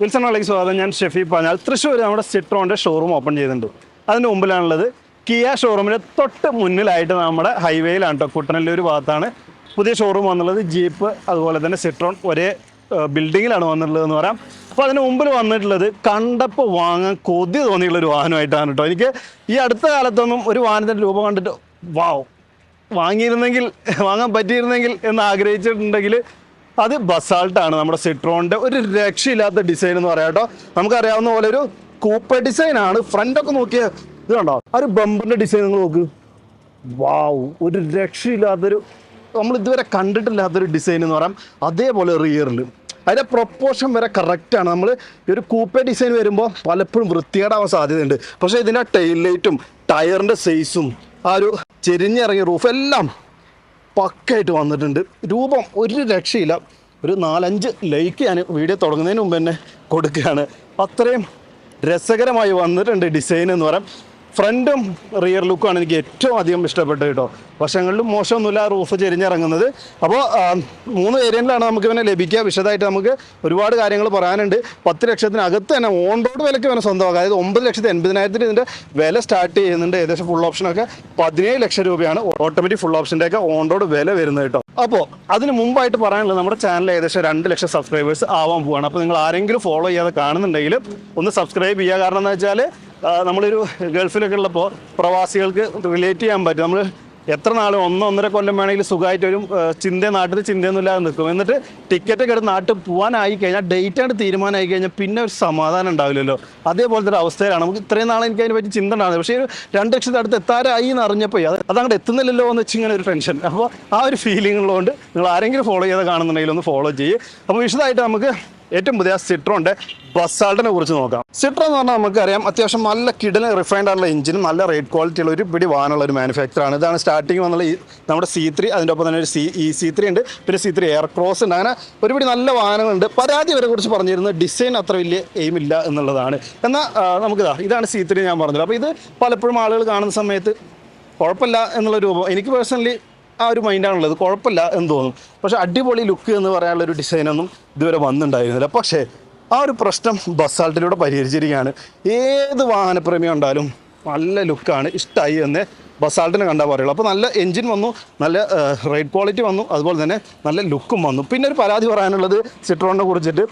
Wilson വാളിക്ക് സ്വാഗതം. ഞാൻ ഷെഫി പറഞ്ഞാൽ തൃശ്ശൂർ നമ്മുടെ സിട്രോന്റെ ഷോറൂം ഓപ്പൺ ചെയ്തിട്ടുണ്ട്. അതിന്റെ മുമ്പിലാണുള്ളത് കിയ ഷോറൂമിന് തൊട്ട് മുന്നിലായിട്ട് നമ്മുടെ ഹൈവേയിലാണ് കേട്ടോ കുട്ടനല്ലൂർ ഭാഗത്താണ് പുതിയ ഷോറൂം വന്നുള്ളത് ജീപ്പ് അതുപോലെ തന്നെ സിട്രോൺ ഒരേ ബിൽഡിങ്ങിലാണ് വന്നിട്ടുള്ളത് എന്ന് പറയാം. അപ്പോൾ അതിന് മുമ്പിൽ വന്നിട്ടുള്ളത് കണ്ടപ്പോൾ വാങ്ങാൻ കൊതി തോന്നിയുള്ള ഒരു വാഹനമായിട്ടാണ് കേട്ടോ എനിക്ക് ഈ അടുത്ത കാലത്തൊന്നും ഒരു വാഹനത്തിന്റെ രൂപം കണ്ടിട്ട് വാവ് വാങ്ങിയിരുന്നെങ്കിൽ വാങ്ങാൻ പറ്റിയിരുന്നെങ്കിൽ എന്ന് ആഗ്രഹിച്ചിട്ടുണ്ടെങ്കിൽ അത് ബസാൾട്ടാണ്. നമ്മുടെ സിട്രോണിന്റെ ഒരു രക്ഷയില്ലാത്ത ഡിസൈൻ എന്ന് പറയാം കേട്ടോ. നമുക്കറിയാവുന്ന പോലെ ഒരു കൂപ്പ ഡിസൈൻ ആണ്. ഫ്രണ്ട് ഒക്കെ നോക്കിയ ഇത് കണ്ടോ? ആ ഒരു ബമ്പറിന്റെ ഡിസൈൻ നിങ്ങൾ നോക്ക്. വാവ് ഒരു രക്ഷയില്ലാത്തൊരു നമ്മൾ ഇതുവരെ കണ്ടിട്ടില്ലാത്തൊരു ഡിസൈൻ എന്ന് പറയാം. അതേപോലെ റിയറിൽ അതിന്റെ പ്രൊപ്പോർഷൻ വരെ കറക്റ്റാണ് നമ്മൾ ഈ ഒരു കൂപ്പ ഡിസൈൻ വരുമ്പോൾ പലപ്പോഴും വൃത്തികേടാവാൻ സാധ്യതയുണ്ട്. പക്ഷേ ഇതിന്റെ ടൈൽ ലൈറ്റും ടയറിന്റെ സൈസും ആ ഒരു ചെരിഞ്ഞിറങ്ങിയ റൂഫ് എല്ലാം പക്കായിട്ട് വന്നിട്ടുണ്ട്. രൂപം ഒരു രക്ഷയില്ല. ഒരു നാലഞ്ച് ലൈക്ക് ഞാൻ വീഡിയോ തുടങ്ങുന്നതിന് മുമ്പ് തന്നെ കൊടുക്കുകയാണ്. അത്രയും രസകരമായി വന്നിട്ടുണ്ട് ഡിസൈൻ എന്ന് പറയാം. ഫ്രണ്ടും റിയർ ലുക്കുമാണ് എനിക്ക് ഏറ്റവും അധികം ഇഷ്ടപ്പെട്ടത് കേട്ടോ. വശങ്ങളിലും മോശമൊന്നുമില്ല റൂഫ് ചെരിഞ്ഞിറങ്ങുന്നത്. അപ്പോൾ മൂന്ന് വേരിയന്റിലാണ് നമുക്ക് ഇവനെ ലഭിക്കുക. വിശദമായിട്ട് നമുക്ക് ഒരുപാട് കാര്യങ്ങൾ പറയാനുണ്ട്. പത്ത് ലക്ഷത്തിനകത്ത് തന്നെ ഓൺ റോഡ് വിലയ്ക്ക് ഇവനെ സ്വന്തമാക്കുക അതായത് ഒമ്പത് ലക്ഷത്തി എൺപതിനായിരത്തിന് ഇതിന്റെ വില സ്റ്റാർട്ട് ചെയ്യുന്നുണ്ട്. ഏകദേശം ഫുൾ ഓപ്ഷനൊക്കെ പതിനേഴ് ലക്ഷം രൂപയാണ് ഓട്ടോമാറ്റിക് ഫുൾ ഓപ്ഷന്റെ ഒക്കെ ഓൺ റോഡ് വില വരുന്നത് കേട്ടോ. അപ്പോൾ അതിന് മുമ്പായിട്ട് പറയാനുള്ളത് നമ്മുടെ ചാനൽ ഏകദേശം രണ്ട് ലക്ഷം സബ്സ്ക്രൈബേഴ്സ് ആവാൻ പോവാണ്. അപ്പോൾ നിങ്ങൾ ആരെങ്കിലും ഫോളോ ചെയ്യാതെ കാണുന്നുണ്ടെങ്കിൽ ഒന്ന് സബ്സ്ക്രൈബ് ചെയ്യുക. കാരണം എന്താ വെച്ചാൽ നമ്മളൊരു ഗൾഫിലൊക്കെ ഉള്ളപ്പോൾ പ്രവാസികൾക്ക് റിലേറ്റ് ചെയ്യാൻ പറ്റും. നമ്മൾ എത്ര നാൾ ഒന്നോ ഒന്നര കൊല്ലം വേണമെങ്കിൽ സുഖമായിട്ട് വരും ചിന്ത നാട്ടിൽ ചിന്തയൊന്നുമില്ലാതെ നിൽക്കും എന്നിട്ട് ടിക്കറ്റ് ഒക്കെ എടുത്ത് നാട്ടിൽ പോകാനായി കഴിഞ്ഞാൽ ഡേറ്റ് ആയിട്ട് തീരുമാനമായി കഴിഞ്ഞാൽ പിന്നെ ഒരു സമാധാനം ഉണ്ടാവില്ലല്ലോ. അതേപോലത്തെ ഒരു അവസ്ഥയിലാണ്. നമുക്ക് ഇത്രയും നാളെ എനിക്ക് അതിനെ പറ്റി ചിന്ത ഉണ്ടാകുന്നത് പക്ഷേ ഒരു രണ്ട് ലക്ഷത്തി അടുത്ത് എത്താറായി എന്ന് അറിഞ്ഞപ്പോൾ അത് അതങ്ങോട്ട് എത്തുന്നില്ലല്ലോ എന്ന് വെച്ച് ഇങ്ങനെ ഒരു ടെൻഷൻ അപ്പോൾ ആ ഒരു ഫീലിംഗ് ഉള്ളതുകൊണ്ട് നിങ്ങൾ ആരെങ്കിലും ഫോളോ ചെയ്ത് കാണുന്നുണ്ടെങ്കിൽ ഒന്ന് ഫോളോ ചെയ്യും. അപ്പോൾ വിശദമായിട്ട് നമുക്ക് ഏറ്റവും പുതിയ സിട്രോന്റെ ബസാൾട്ടിനെ കുറിച്ച് നോക്കാം. സിട്രോ എന്ന് പറഞ്ഞാൽ നമുക്കറിയാം അത്യാവശ്യം നല്ല കിടന് റിഫൈൻഡ് ആയിട്ടുള്ള എഞ്ചിനും നല്ല റേറ്റ് ക്വാളിറ്റി ഉള്ള ഒരു പിടി വാഹനമുള്ള ഒരു മാനുഫാക്ചറാണ് ഇതാണ് സ്റ്റാർട്ടിങ് വന്നുള്ള ഈ നമ്മുടെ സി ത്രീ അതിന്റെ ഒപ്പം തന്നെ ഒരു സി ഇ സി ത്രീ ഉണ്ട്. പിന്നെ സി ത്രീ എയർ ക്രോസ് ഉണ്ട്. അങ്ങനെ ഒരുപിടി നല്ല വാഹനങ്ങളുണ്ട്. പരാതി വരെ കുറിച്ച് പറഞ്ഞിരുന്നത് ഡിസൈൻ അത്ര വലിയ എയിം ഇല്ല എന്നുള്ളതാണ്. എന്നാൽ നമുക്കിതാ ഇതാണ് സി ത്രീ ഞാൻ പറഞ്ഞത്. അപ്പോൾ ഇത് പലപ്പോഴും ആളുകൾ കാണുന്ന സമയത്ത് കുഴപ്പമില്ല എന്നുള്ള രൂപം. എനിക്ക് പേഴ്സണലി ആ ഒരു മൈൻഡാണുള്ളത്. കുഴപ്പമില്ല എന്ന് തോന്നും. പക്ഷേ അടിപൊളി ലുക്ക് എന്ന് പറയാനുള്ള ഒരു ഡിസൈനൊന്നും ഇതുവരെ വന്നിട്ടുണ്ടായിരുന്നില്ല. പക്ഷേ ആ ഒരു പ്രശ്നം ബസാൾട്ടിലൂടെ പരിഹരിച്ചിരിക്കുകയാണ്. ഏത് വാഹനപ്രേമി ഉണ്ടാലും നല്ല ലുക്കാണ് ഇഷ്ടമായി എന്ന് ബസാൾട്ടിനെ കണ്ടാൽ പറയുള്ളൂ. അപ്പോൾ നല്ല എൻജിൻ വന്നു നല്ല റൈഡ് ക്വാളിറ്റി വന്നു അതുപോലെ തന്നെ നല്ല ലുക്കും വന്നു. പിന്നെ ഒരു പരാതി പറയാനുള്ളത് സിട്രോണിനെ കുറിച്ചിട്ട്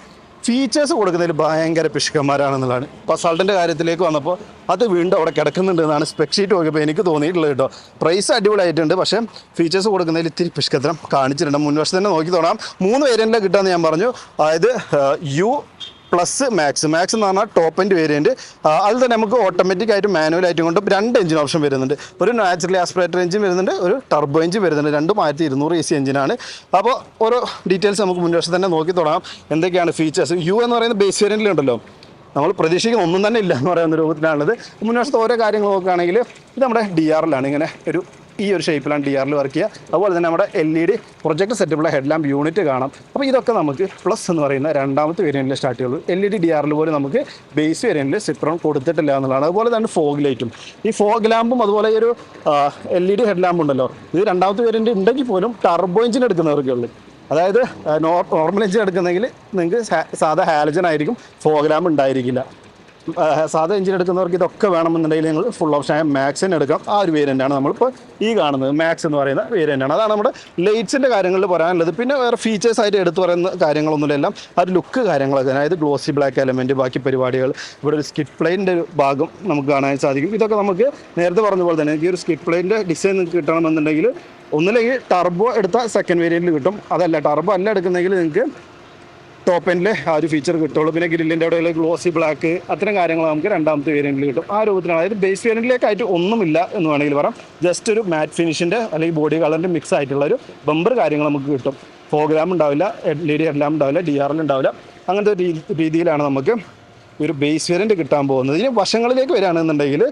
ഫീച്ചേഴ്സ് കൊടുക്കുന്നതിൽ ഭയങ്കര പിശുക്കന്മാരാണെന്നുള്ളതാണ്. ഇപ്പോൾ സൾട്ടിന്റെ കാര്യത്തിലേക്ക് വന്നപ്പോൾ അത് വീണ്ടും അവിടെ കിടക്കുന്നുണ്ട് എന്നാണ് സ്പെക് ഷീറ്റ് നോക്കിയപ്പോൾ എനിക്ക് തോന്നിയിട്ടുള്ളത് കേട്ടോ. പ്രൈസ് അടിപൊളിയായിട്ടുണ്ട് പക്ഷേ ഫീച്ചേഴ്സ് കൊടുക്കുന്നതിൽ ഇത്തിരി പിഷ്കത്രം കാണിച്ചിട്ടുണ്ട്. മുൻവശത്ത് തന്നെ നോക്കി തുടങ്ങാം. മൂന്ന് വേരിയന്റിലെ കിട്ടാമെന്ന് ഞാൻ പറഞ്ഞു. അതായത് യു പ്ലസ് മാക്സ് മാക്സ് എന്ന് പറഞ്ഞാൽ ടോപ്പ് എൻഡ് വേരിയന്റ് അതിൽ തന്നെ നമുക്ക് ഓട്ടോമാറ്റിക് ആയിട്ട് മാനുവൽ ആയിട്ടും കൊണ്ട് രണ്ട് എഞ്ചിൻ ഓപ്ഷൻ വരുന്നുണ്ട്. ഒരു നാച്ചുറലി ആസ്പിറേറ്റർ എഞ്ചിൻ വരുന്നുണ്ട് ഒരു ടർബോ എഞ്ചിൻ വരുന്നുണ്ട്. രണ്ടും ആയിരത്തി ഇരുന്നൂറ് എ സി എഞ്ചിനാണ് അപ്പോൾ ഓരോ ഡീറ്റെയിൽസ് നമുക്ക് മുൻവശം തന്നെ നോക്കി തുടങ്ങാം എന്തൊക്കെയാണ് ഫീച്ചേഴ്സ് യു എന്ന് പറയുന്ന ബേസ് വേരിയന്റിലുണ്ടല്ലോ നമ്മൾ പ്രതീക്ഷിക്കുന്ന ഒന്നും തന്നെ ഇല്ല എന്ന് പറയുന്ന രൂപത്തിലാണത് മുൻവശത്ത് ഓരോ കാര്യങ്ങൾ നോക്കുകയാണെങ്കിൽ ഇത് നമ്മുടെ ഡി ആറിലാണ് ഇങ്ങനെ ഒരു ഈ ഒരു ഷേപ്പിലാണ് ഡി ആറിൽ വർക്ക് ചെയ്യുക. അതുപോലെ തന്നെ നമ്മുടെ എൽ ഇ ഡി പ്രൊജക്ട് സെറ്റപ്പുള്ള ഹെഡ് ലാമ്പ് യൂണിറ്റ് കാണാം. അപ്പോൾ ഇതൊക്കെ നമുക്ക് പ്ലസ് എന്ന് പറയുന്ന രണ്ടാമത്തെ വേരിയന്റിൽ സ്റ്റാർട്ട് ചെയ്യുള്ളൂ എൽ ഇ ഡി ഡി ആറിൽ പോലും നമുക്ക് ബേസ് വേരിയന്റിൽ സിട്രോൺ കൊടുത്തിട്ടില്ല എന്നുള്ളതാണ്. അതുപോലെ തന്നെ ഫോഗ് ലൈറ്റും ഈ ഫോഗ് ലാമ്പും അതുപോലെ ഒരു L E D head lamp ഉണ്ടല്ലോ. ഇത് രണ്ടാമത്തെ വേരിയന്റ് ഉണ്ടെങ്കിൽ പോലും ടർബോ എഞ്ചിൻ എടുക്കുന്നവർക്കേ ഉള്ളൂ. അതായത് നോർമൽ എഞ്ചിൻ എടുക്കുന്നെങ്കിൽ നിങ്ങൾക്ക് സാധാ ഹാലജൻ ആയിരിക്കും. ഫോഗ് ലാമ്പ് ഉണ്ടായിരിക്കില്ല. സാധാ എഞ്ചിൻ എടുക്കുന്നവർക്ക് ഇതൊക്കെ വേണമെന്നുണ്ടെങ്കിൽ നിങ്ങൾ ഫുൾ ഓപ്ഷൻ ആയ മാക്സിന് എടുക്കാം. ആ ഒരു വേരിയന്റാണ് നമ്മളിപ്പോൾ ഈ കാണുന്നത്. മാക്സ് എന്ന് പറയുന്ന വേരിയന്റാണ് അതാണ് നമ്മുടെ ലൈറ്റ്സിന്റെ കാര്യങ്ങളിൽ പറയാനുള്ളത്. പിന്നെ വേറെ ഫീച്ചേഴ്സ് ആയിട്ട് എടുത്തു പറയുന്ന കാര്യങ്ങളൊന്നുമില്ല എല്ലാം. ആ ഒരു ലുക്ക് കാര്യങ്ങളൊക്കെ. അതായത് ഗ്ലോസി ബ്ലാക്ക് എലമെന്റ് ബാക്കി പരിപാടികൾ. ഇവിടെ ഒരു സ്കിറ്റ് പ്ലെയിന്റെ ഒരു ഭാഗം നമുക്ക് കാണാൻ സാധിക്കും. ഇതൊക്കെ നമുക്ക് നേരത്തെ പറഞ്ഞ പോലെ തന്നെ ഈ ഒരു സ്കിറ്റ് പ്ലെയിന്റെ ഡിസൈൻ നിങ്ങൾക്ക് കിട്ടണമെന്നുണ്ടെങ്കിൽ ഒന്നില്ലെങ്കിൽ ടർബോ എടുത്ത സെക്കൻഡ് വേരിയന്റിൽ കിട്ടും. അതല്ല ടർബോ അല്ല എടുക്കുന്നെങ്കിൽ നിങ്ങൾക്ക് ടോപ്പ് ആ ഒരു ഫീച്ചർ കിട്ടുള്ളൂ. പിന്നെ ഗ്രില്ലിന്റെ അവിടെ ഗ്ലോസി ബ്ലാക്ക് അത്തരം കാര്യങ്ങൾ നമുക്ക് രണ്ടാമത്തെ വേരിയന്റിൽ കിട്ടും. ആ രൂപത്തിലാണ്. അതായത് ബേസ് വേരിയന്റിലേക്കായിട്ട് ഒന്നുമില്ല എന്ന് വേണമെങ്കിൽ പറയാം. ജസ്റ്റ് ഒരു മാറ്റ് ഫിനിഷിന്റെ അല്ലെങ്കിൽ ബോഡി കളറിന്റെ മിക്സ് ആയിട്ടുള്ള ഒരു ബമ്പർ കാര്യങ്ങൾ നമുക്ക് കിട്ടും. ഫോഗ്രാം ഉണ്ടാവില്ല എൽ ഇ ഡി എല്ലാം ഉണ്ടാവില്ല ഡി ആർ എൽ ഉണ്ടാവില്ല. അങ്ങനത്തെ രീതിയിലാണ് നമുക്ക് ഒരു ബേസ് വേരിയന്റ് കിട്ടാൻ പോകുന്നത്. ഇനി വശങ്ങളിലേക്ക് വരികയാണെന്നുണ്ടെങ്കിൽ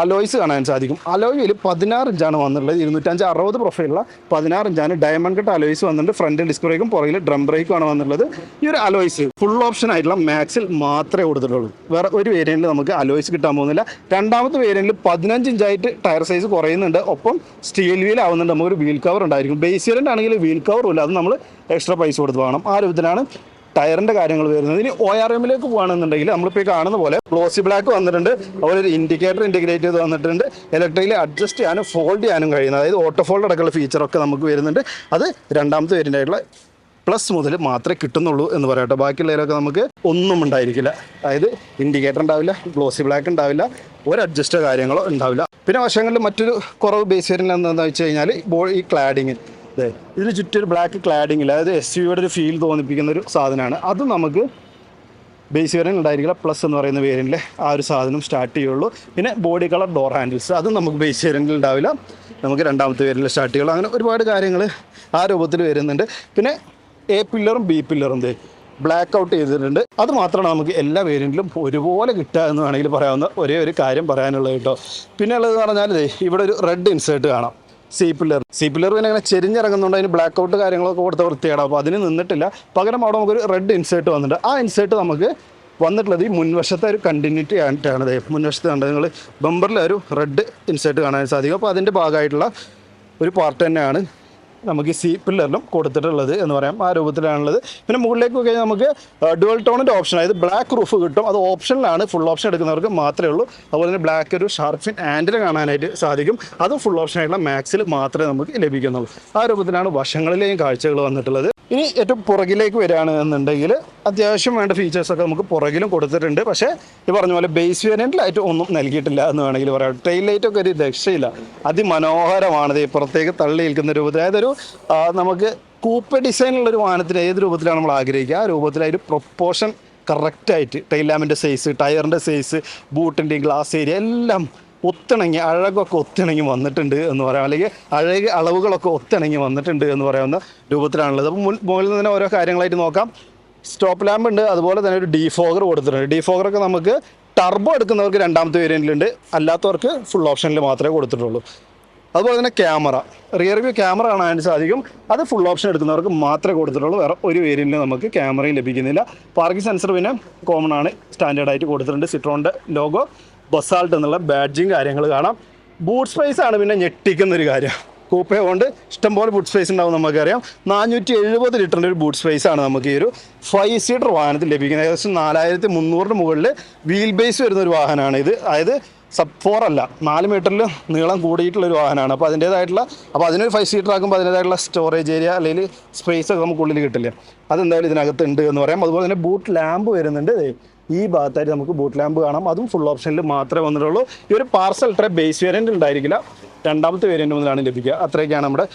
അലോയ്സ് കാണാൻ സാധിക്കും. അലോയിൽ പതിനാറ് ഇഞ്ചാണ് വന്നിട്ടുള്ളത്. ഇരുന്നൂറ്റഞ്ച് അറുപത് പ്രൊഫൈലുള്ള പതിനാറ് ഇഞ്ചാണ് ഡയമണ്ട് കട്ട് അലോയ്സ് വന്നിട്ടുണ്ട്. ഫ്രണ്ട് ഡിസ്ക് ബ്രേക്കും പുറകിൽ ഡ്രം ബ്രേക്കും ആണ് വന്നിട്ടുള്ളത്. ഈ ഒരു അലോയ്സ് ഫുൾ ഓപ്ഷൻ ആയിട്ടുള്ള മാക്സിൽ മാത്രമേ കൊടുത്തിട്ടുള്ളൂ. വേറെ ഒരു വേരിയന്റിൽ നമുക്ക് അലോയ്സ് കിട്ടാൻ പോകുന്നില്ല. രണ്ടാമത്തെ വേരിയന്റിൽ പതിനഞ്ച് ഇഞ്ചായിട്ട് ടയർ സൈസ് കുറയുന്നുണ്ട്. ഒപ്പം സ്റ്റീൽ വീൽ ആവുന്നുണ്ട്. നമുക്കൊരു വീൽ കവർ ഉണ്ടായിരിക്കും. ബേസ് വേരിയന്റ് ആണെങ്കിൽ വീൽ കവറും ഇല്ല. അത് നമ്മൾ എക്സ്ട്രാ പൈസ കൊടുത്ത് വാങ്ങണം. ആ രൂപത്തിലാണ് ടയറിന്റെ കാര്യങ്ങൾ വരുന്നത്. ഇനി ഒ ആർ എമ്മിലേക്ക് പോകുകയാണെന്നുണ്ടെങ്കിൽ നമ്മളിപ്പോൾ കാണുന്ന പോലെ ഗ്ലോസി ബ്ലാക്ക് വന്നിട്ടുണ്ട്. അതുപോലെ ഒരു ഇൻഡിക്കേറ്റർ ഇന്റിഗ്രേറ്റ് ചെയ്ത് വന്നിട്ടുണ്ട്. ഇലക്ട്രിക്കലി അഡ്ജസ്റ്റ് ചെയ്യാനും ഫോൾഡ് ചെയ്യാനും കഴിയുന്നത് അതായത് ഓട്ടോ ഫോൾഡ് അടക്കമുള്ള ഫീച്ചറൊക്കെ നമുക്ക് വരുന്നുണ്ട്. അത് രണ്ടാമത്തെ വേരിയന്റ് പ്ലസ് മുതൽ മാത്രമേ കിട്ടുന്നുള്ളൂ എന്ന് പറയട്ടെ ബാക്കിയുള്ളതിലൊക്കെ നമുക്ക് ഒന്നും ഉണ്ടായിരിക്കില്ല. അതായത് ഇൻഡിക്കേറ്റർ ഉണ്ടാവില്ല ഗ്ലോസി ബ്ലാക്ക് ഉണ്ടാവില്ല ഒരു അഡ്ജസ്റ്റോ കാര്യങ്ങളോ ഉണ്ടാവില്ല. പിന്നെ വശങ്ങളിൽ മറ്റൊരു കുറവ് ബേസ് വരുന്നത് എന്താണെന്ന് വെച്ച് കഴിഞ്ഞാൽ ഈ ക്ലാഡിങ് അതെ ഇതിന് ചുറ്റും ഒരു ബ്ലാക്ക് ക്ലാഡിങ് അതായത് എസ് യുടെ ഒരു ഫീൽ തോന്നിപ്പിക്കുന്ന ഒരു സാധനമാണ്. അത് നമുക്ക് ബേസ് വേരിയന്റ് ഉണ്ടായിരിക്കില്ല. പ്ലസ് എന്ന് പറയുന്ന വേരിയന്റിലെ ആ ഒരു സാധനം സ്റ്റാർട്ട് ചെയ്യുള്ളൂ. പിന്നെ ബോഡി കളർ ഡോർ ഹാൻഡിൽസ് അതും നമുക്ക് ബേസ് വേരിയന്റിൽ ഉണ്ടാവില്ല. നമുക്ക് രണ്ടാമത്തെ വേരിയന്റിൽ സ്റ്റാർട്ട് ചെയ്യുള്ളൂ. അങ്ങനെ ഒരുപാട് കാര്യങ്ങൾ ആ രൂപത്തിൽ വരുന്നുണ്ട്. പിന്നെ എ പില്ലറും ബി പില്ലറും ദേ ബ്ലാക്ക് ഔട്ട് ചെയ്തിട്ടുണ്ട്. അത് മാത്രമാണ് നമുക്ക് എല്ലാ വേരിയന്റിലും ഒരുപോലെ കിട്ടുക എന്ന് വേണമെങ്കിൽ പറയാവുന്ന ഒരേ ഒരു കാര്യം പറയാനുള്ളത് കേട്ടോ. പിന്നെ ഉള്ളത് പറഞ്ഞാൽ ഇവിടെ ഒരു റെഡ് ഇൻസേർട്ട് കാണാം. സി പില്ലർ സി പില്ലർ പിന്നെ അങ്ങനെ ചെരിഞ്ഞിറങ്ങുന്നുണ്ട്. അതിന് ബ്ലാക്ക് ഔട്ട് കാര്യങ്ങളൊക്കെ കൊടുത്ത വൃത്തിയാണ് അപ്പോൾ അതിന് നിന്നിട്ടില്ല. പകരം അവിടെ നമുക്കൊരു റെഡ് ഇൻസേർട്ട് വന്നിട്ടുണ്ട്. ആ ഇൻസേർട്ട് നമുക്ക് വന്നിട്ടുള്ളത് ഈ മുൻവശത്തെ ഒരു കണ്ടിന്യൂറ്റി ആയിട്ടാണ് മുൻവശത്ത് കണ്ടത് നിങ്ങൾ ബമ്പറിൽ ഒരു റെഡ് ഇൻസേർട്ട് കാണാൻ സാധിക്കും. അപ്പോൾ അതിന്റെ ഭാഗമായിട്ടുള്ള ഒരു പാർട്ട് തന്നെയാണ് നമുക്ക് സി പില്ലറിലും കൊടുത്തിട്ടുള്ളത് എന്ന് പറയാം. ആ രൂപത്തിലാണുള്ളത്. പിന്നെ മുകളിലേക്ക് കഴിഞ്ഞാൽ നമുക്ക് ഡുവൽ ടോണിന്റെ ഓപ്ഷൻ അതായത് ബ്ലാക്ക് റൂഫ് കിട്ടും. അത് ഓപ്ഷനിലാണ് ഫുൾ ഓപ്ഷൻ എടുക്കുന്നവർക്ക് മാത്രമേ ഉള്ളൂ. അതുപോലെ തന്നെ ബ്ലാക്ക് ഒരു ഷാർഫിൻ ആൻഡിൽ കാണാനായിട്ട് സാധിക്കും. അതും ഫുൾ ഓപ്ഷൻ ആയിട്ടുള്ള മാക്സിൽ മാത്രമേ നമുക്ക് ലഭിക്കുന്നുള്ളൂ. ആ രൂപത്തിലാണ് വശങ്ങളിലെയും കാഴ്ചകൾ വന്നിട്ടുള്ളത്. ഇനി ഏറ്റവും പുറകിലേക്ക് വരികയാണ് എന്നുണ്ടെങ്കിൽ അത്യാവശ്യം വേണ്ട ഫീച്ചേഴ്സൊക്കെ നമുക്ക് പുറകിലും കൊടുത്തിട്ടുണ്ട്. പക്ഷേ ഈ പറഞ്ഞ പോലെ ബേസ് വേരിയന്റിലായിട്ട് ഒന്നും നൽകിയിട്ടില്ല എന്ന് വേണമെങ്കിൽ പറയാം. ട്രെയിൽ ലൈറ്റൊക്കെ ഒരു രക്ഷയില്ല. അതിമനോഹരമാണ്. ഈ പുറത്തേക്ക് തള്ളി നിൽക്കുന്ന രൂപത്തിൽ. അതായത് ഒരു നമുക്ക് കൂപ്പ ഡിസൈനുള്ള ഒരു വാഹനത്തിന് ഏത് രൂപത്തിലാണ് നമ്മൾ ആഗ്രഹിക്കുക? ആ രൂപത്തിൽ അതിന് പ്രൊപ്പോർഷൻ കറക്റ്റായിട്ട് ടൈൽ ലാമ്പിന്റെ സൈസ് ടയറിന്റെ സൈസ് ബൂട്ടിന്റെയും ഗ്ലാസ് ഏരിയ എല്ലാം ഒത്തിണങ്ങി അഴകൊക്കെ ഒത്തിണങ്ങി വന്നിട്ടുണ്ട് എന്ന് പറയാം. അല്ലെങ്കിൽ അഴക അളവുകളൊക്കെ ഒത്തിണങ്ങി വന്നിട്ടുണ്ട് എന്ന് പറയാവുന്ന രൂപത്തിലാണുള്ളത്. അപ്പോൾ മുകളിൽ നിന്ന് തന്നെ ഓരോ കാര്യങ്ങളായിട്ട് നോക്കാം. സ്റ്റോപ്പ് ലാമ്പ് ഉണ്ട്. അതുപോലെ തന്നെ ഒരു ഡീഫോഗർ കൊടുത്തിട്ടുണ്ട്. ഡീഫോഗറൊക്കെ നമുക്ക് ടർബോ എടുക്കുന്നവർക്ക് രണ്ടാമത്തെ വേരിയന്റിലുണ്ട് അല്ലാത്തവർക്ക് ഫുൾ ഓപ്ഷനിൽ മാത്രമേ കൊടുത്തിട്ടുള്ളൂ. അതുപോലെ തന്നെ ക്യാമറ. റിയർ വ്യൂ ക്യാമറ കാണാൻ സാധിക്കും. അത് ഫുൾ ഓപ്ഷൻ എടുക്കുന്നവർക്ക് മാത്രമേ കൊടുത്തിട്ടുള്ളൂ. വേറെ ഒരു വേരിയന്റിൽ നമുക്ക് ക്യാമറയും ലഭിക്കുന്നില്ല. പാർക്കിംഗ് സെൻസർ പിന്നെ കോമൺ ആണ്. സ്റ്റാൻഡേർഡ് ആയിട്ട് കൊടുത്തിട്ടുണ്ട്. സിട്രോണിന്റെ ലോഗോ ബസാൾട്ട് എന്നുള്ള ബാഡ്ജിങ് കാര്യങ്ങൾ കാണാം. ബൂട്ട് സ്പേസ് ആണ് പിന്നെ ഞെട്ടിക്കുന്നൊരു കാര്യം. കൂപ്പേ കൊണ്ട് ഇഷ്ടംപോലെ ബൂട്ട് സ്പേസ് ഉണ്ടാവും നമുക്കറിയാം. നാനൂറ്റി എഴുപത് ലിറ്ററിന്റെ ഒരു ബൂട്ട് സ്പേസ് ആണ് നമുക്ക് ഈ ഒരു ഫൈവ് സീറ്റർ വാഹനത്തിൽ ലഭിക്കുന്നത്. ഏകദേശം നാലായിരത്തി മുന്നൂറിന് മുകളിൽ വീൽ ബേസ് വരുന്ന ഒരു വാഹനമാണ് ഇത്. അതായത് സബ് ഫോർ അല്ല. നാല് മീറ്ററിൽ നീളം കൂടിയിട്ടുള്ള ഒരു വാഹനമാണ്. അപ്പോൾ അതിന്റേതായിട്ടുള്ള അപ്പോൾ അതിനൊരു ഫൈവ് സീറ്റർ ആക്കുമ്പോൾ അതിന്റേതായിട്ടുള്ള സ്റ്റോറേജ് ഏരിയ അല്ലെങ്കിൽ സ്പേസ് ഒക്കെ നമുക്ക് ഉള്ളിൽ കിട്ടില്ല? അതെന്തായാലും ഇതിനകത്ത് ഉണ്ട് എന്ന് പറയാം. അതുപോലെ തന്നെ ബൂട്ട് ലാമ്പ് വരുന്നുണ്ട്. ഈ ഭാഗത്തായിട്ട് നമുക്ക് ബൂട്ട് ലാമ്പ് കാണാം. അതും ഫുൾ ഓപ്ഷനിൽ മാത്രമേ വന്നിട്ടുള്ളൂ. ഈ ഒരു പാർസൽ ഇത്ര ബേസ് വേരിയന്റ് ഉണ്ടായിരിക്കില്ല. രണ്ടാമത്തെ വേരിയന്റ് മുതലാണ് ലഭിക്കുക. അത്രയൊക്കെയാണ് നമ്മുടെ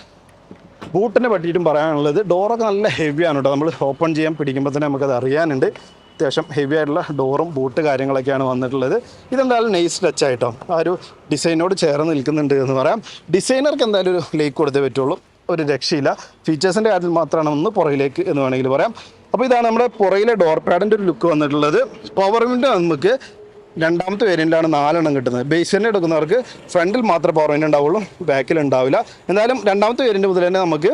ബൂട്ടിനെ പറ്റിയിട്ടും പറയാനുള്ളത്. ഡോറൊക്കെ നല്ല ഹെവിയാണ് കേട്ടോ. നമ്മൾ ഓപ്പൺ ചെയ്യാൻ പിടിക്കുമ്പോൾ തന്നെ നമുക്കത് അറിയാനുണ്ട്. അത്യാവശ്യം ഹെവി ആയിട്ടുള്ള ഡോറും ബൂട്ട് കാര്യങ്ങളൊക്കെയാണ് വന്നിട്ടുള്ളത്. ഇതെന്തായാലും നൈസ് ടച്ച് ആയിട്ടോ. ആ ഒരു ഡിസൈനോട് ചേർന്ന് നിൽക്കുന്നുണ്ട് എന്ന് പറയാം. ഡിസൈനർക്ക് എന്തായാലും ഒരു ലേക്ക് കൊടുത്തേ പറ്റുള്ളൂ. ഒരു രക്ഷയില്ല. ഫീച്ചേഴ്സിന്റെ കാര്യത്തിൽ മാത്രമാണ് ഒന്ന് പുറയിലേക്ക് എന്ന് വേണമെങ്കിൽ പറയാം. അപ്പോൾ ഇതാണ് നമ്മുടെ പുറയിലെ ഡോർ പാഡിന്റെ ഒരു ലുക്ക് വന്നിട്ടുള്ളത്. പവർ വിൻഡോ നമുക്ക് രണ്ടാമത്തെ വേരിയന്റാണ് നാലെണ്ണം കിട്ടുന്നത്. ബേസ് തന്നെ എടുക്കുന്നവർക്ക് ഫ്രണ്ടിൽ മാത്രമേ പവർ വിൻഡോ ഉണ്ടാവുള്ളൂ ബാക്കിൽ ഉണ്ടാവില്ല. എന്തായാലും രണ്ടാമത്തെ വേരിയന്റ് മുതൽ തന്നെ നമുക്ക്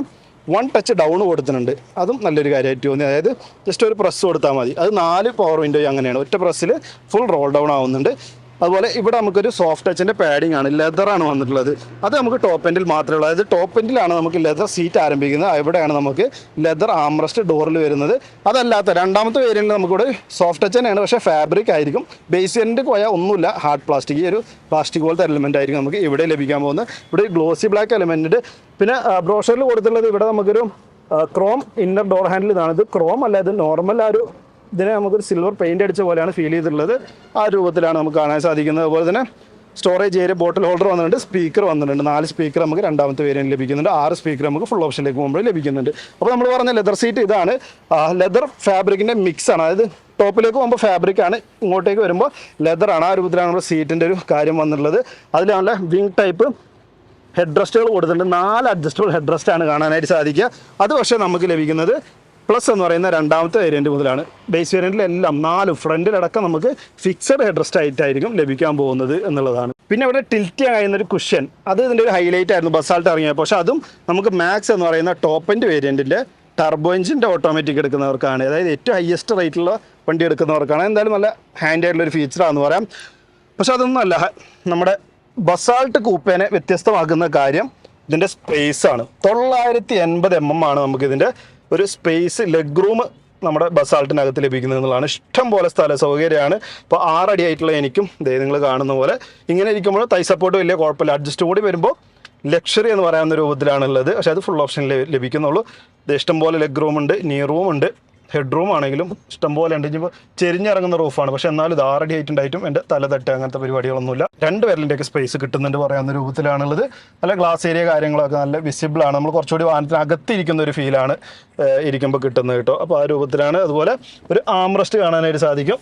വൺ ടച്ച് ഡൗൺ കൊടുത്തിട്ടുണ്ട്. അതും നല്ലൊരു കാര്യമായിട്ട് തോന്നി. അതായത് ജസ്റ്റ് ഒരു പ്രസ് കൊടുത്താൽ മതി. അത് നാല് പവർ വിൻഡോ അങ്ങനെയാണ്. ഒറ്റ പ്രസ്സിൽ ഫുൾ റോൾ ഡൗൺ ആവുന്നുണ്ട്. അതുപോലെ ഇവിടെ നമുക്കൊരു സോഫ്റ്റ് ടച്ചിന്റെ പാഡിംഗ് ആണ് ലെതറാണ് വന്നിട്ടുള്ളത്. അത് നമുക്ക് ടോപ്പ് എൻഡിൽ മാത്രമേ ഉള്ളൂ. അതായത് ടോപ്പ് എൻഡിലാണ് നമുക്ക് ലെതർ സീറ്റ് ആരംഭിക്കുന്നത്. അവിടെയാണ് നമുക്ക് ലെതർ ആംറസ്റ്റ് ഡോറിൽ വരുന്നത്. അതല്ലാത്ത രണ്ടാമത്തെ വേരിയന്റിൽ നമുക്കിവിടെ സോഫ്റ്റ് ടച്ച് തന്നെയാണ്. പക്ഷേ ഫാബ്രിക് ആയിരിക്കും. ബേസ് എൻഡ് പോയാൽ ഒന്നുമില്ല. ഹാർഡ് പ്ലാസ്റ്റിക് ഈ ഒരു പ്ലാസ്റ്റിക് പോലത്തെ എലമെന്റ് ആയിരിക്കും നമുക്ക് ഇവിടെ ലഭിക്കാൻ പോകുന്നത്. ഇവിടെ ഗ്ലോസി ബ്ലാക്ക് എലമെന്റ് പിന്നെ ബ്രോഷറിൽ കൊടുത്തിട്ടുള്ളത് ഇവിടെ നമുക്കൊരു ക്രോം ഇന്നർ ഡോർ ഹാൻഡിൽ ഇതാണ്. ഇത് ക്രോം അല്ല നോർമൽ ആ ഒരു ഇതിനെ നമുക്കൊരു സിൽവർ പെയിന്റ് അടിച്ച പോലെയാണ് ഫീൽ ചെയ്തിട്ടുള്ളത്. ആ രൂപത്തിലാണ് നമുക്ക് കാണാൻ സാധിക്കുന്നത്. അതുപോലെ തന്നെ സ്റ്റോറേജ് ഏരിയ ബോട്ടിൽ ഹോൾഡർ വന്നിട്ടുണ്ട്. സ്പീക്കർ വന്നിട്ടുണ്ട്. നാല് സ്പീക്കർ നമുക്ക് രണ്ടാമത്തെ വേരിയൻ ലഭിക്കുന്നുണ്ട്. ആറ് സ്പീക്കർ നമുക്ക് ഫുൾ ഓപ്ഷനിലേക്ക് പോകുമ്പോൾ ലഭിക്കുന്നുണ്ട്. അപ്പോൾ നമ്മൾ പറഞ്ഞ ലെതർ സീറ്റ് ഇതാണ്. ലെതർ ഫാബ്രിക്കിന്റെ മിക്സ് ആണ്. അതായത് ടോപ്പിലേക്ക് പോകുമ്പോൾ ഫാബ്രിക് ആണ്. ഇങ്ങോട്ടേക്ക് വരുമ്പോൾ ലെതർ ആണ്. ആ രൂപത്തിലാണ് നമ്മുടെ സീറ്റിന്റെ ഒരു കാര്യം വന്നിട്ടുള്ളത്. അതിലാണല്ലോ വിങ് ടൈപ്പ് ഹെഡ് റെസ്റ്റുകൾ കൊടുത്തിട്ടുണ്ട്. നാല് അഡ്ജസ്റ്റബിൾ ഹെഡ് റെസ്റ്റ് ആണ് കാണാനായിട്ട് സാധിക്കുക. അത് പക്ഷേ നമുക്ക് ലഭിക്കുന്നത് പ്ലസ് എന്ന് പറയുന്ന രണ്ടാമത്തെ വേരിയന്റ് മുതലാണ്. ബേസ് വേരിയന്റിലെല്ലാം നാല് ഫ്രണ്ടിലടക്കം നമുക്ക് ഫിക്സഡ് ഹെഡ് റെസ്റ്റ് ആയിട്ടായിരിക്കും ലഭിക്കാൻ പോകുന്നത് എന്നുള്ളതാണ്. പിന്നെ ഇവിടെ ടിൽറ്റ് ചെയ്യുന്ന ഒരു കുഷ്യൻ അത് ഇതിന്റെ ഒരു ഹൈലൈറ്റ് ആയിരുന്നു ബസ്സാൾട്ട് ഇറങ്ങിയപ്പോൾ പക്ഷേ അതും നമുക്ക് മാക്സ് എന്ന് പറയുന്ന ടോപ്പ് എൻഡ് വേരിയന്റിന്റെ ടർബോ എഞ്ചിന്റെ ഓട്ടോമാറ്റിക് എടുക്കുന്നവർക്കാണ്. അതായത് ഏറ്റവും ഹയസ്റ്റ് റേറ്റുള്ള വണ്ടി എടുക്കുന്നവർക്കാണ്. എന്തായാലും നല്ല ഹാൻഡ് ആയിട്ടുള്ള ഒരു ഫീച്ചറാണെന്ന് പറയാം. പക്ഷെ അതൊന്നുമല്ല നമ്മുടെ ബസാൾട്ട് കൂപ്പേനെ വ്യത്യസ്തമാക്കുന്ന കാര്യം ഇതിന്റെ സ്പേസ് ആണ്. തൊള്ളായിരത്തി എൺപത് എം എം ആണ് നമുക്ക് ഇതിന്റെ ഒരു സ്പേസ് ലെഗ് റൂം നമ്മുടെ ബസാൾട്ടിനകത്ത് ലഭിക്കുന്നത് എന്നുള്ളതാണ്. ഇഷ്ടം പോലെ സ്ഥല സൗകര്യമാണ്. ഇപ്പോൾ ആറടി ആയിട്ടുള്ള എനിക്കും ദേ നിങ്ങൾ കാണുന്ന പോലെ ഇങ്ങനെ ഇരിക്കുമ്പോൾ തൈ സപ്പോർട്ട് വലിയ കുഴപ്പമില്ല. അഡ്ജസ്റ്റ് കൂടി വരുമ്പോൾ ലക്ഷറി എന്ന് പറയാവുന്ന രൂപത്തിലാണുള്ളത്. പക്ഷേ അത് ഫുൾ ഓപ്ഷൻ ലഭിക്കുന്നുള്ളൂ. ഇഷ്ടം പോലെ ലെഗ് റൂം ഉണ്ട് നീ റൂം ഉണ്ട്. ഹെഡ് റൂം ആണെങ്കിലും ഇഷ്ടംപോലെ ഉണ്ട്. ഇനിയിപ്പോൾ ചെരിഞ്ഞിറങ്ങുന്ന റൂഫാണ്. പക്ഷെ എന്നാലും ഇത് ആറടി ഹൈറ്റ് ഉണ്ടായിട്ടും എന്റെ തല തട്ട് അങ്ങനത്തെ പരിപാടികളൊന്നുമില്ല. രണ്ട് പേരിന്റെയൊക്കെ സ്പേസ് കിട്ടുന്നുണ്ട് പറയാവുന്ന രൂപത്തിലാണുള്ളത്. നല്ല ഗ്ലാസ് ഏരിയ കാര്യങ്ങളൊക്കെ നല്ല വിസിബിൾ ആണ്. നമ്മൾ കുറച്ചുകൂടി വാഹനത്തിനകത്തിരിക്കുന്ന ഒരു ഫീലാണ് ഇരിക്കുമ്പോൾ കിട്ടുന്നത് കേട്ടോ. അപ്പോൾ ആ രൂപത്തിലാണ്. അതുപോലെ ഒരു ആംറസ്റ്റ് കാണാനായിട്ട് സാധിക്കും.